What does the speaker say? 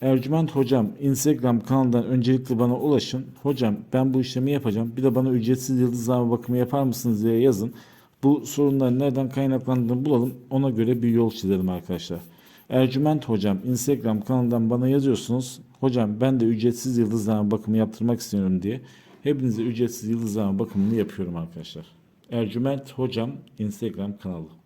Ercüment Hocam Instagram kanalından öncelikle bana ulaşın. Hocam ben bu işlemi yapacağım. Bir de bana ücretsiz yıldızlama bakımı yapar mısınız diye yazın. Bu sorunların nereden kaynaklandığını bulalım. Ona göre bir yol çizelim arkadaşlar. Ercüment Hocam Instagram kanalından bana yazıyorsunuz. Hocam ben de ücretsiz yıldızlama bakımı yaptırmak istiyorum diye. Hepinize ücretsiz yıldızlama bakımını yapıyorum arkadaşlar. Ercüment Hocam Instagram kanalı.